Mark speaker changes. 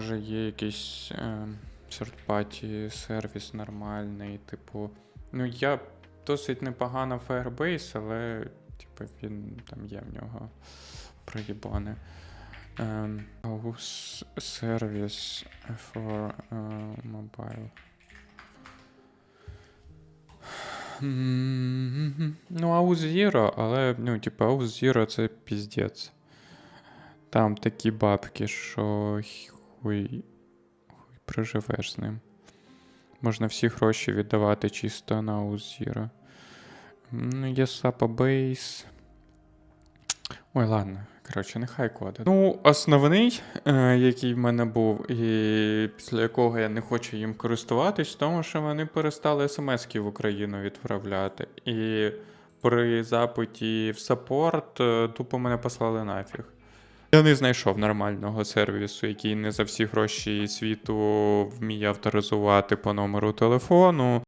Speaker 1: може є якийсь third-party сервіс нормальний, типу. Ну, я досить непогана в Firebase, але типу, він там є в нього проїбане. Ем, House Service for е, Mobile. М, Ну, Aus Zero, але, ну, типу, Aus Zero це піздець. Там такі бабки, що хуй, хуй проживеш з ним. Можна всі гроші віддавати чисто на Aus Ну, є Sapa Base. Ой, ладно. Коротше, нехай коди. Ну, основний, е, який в мене був, і після якого я не хочу їм користуватись, тому, що вони перестали смс-ки в Україну відправляти. І при запиті в саппорт е, тупо мене послали нафіг. Я не знайшов нормального сервісу, який не за всі гроші світу вміє авторизувати по номеру телефону.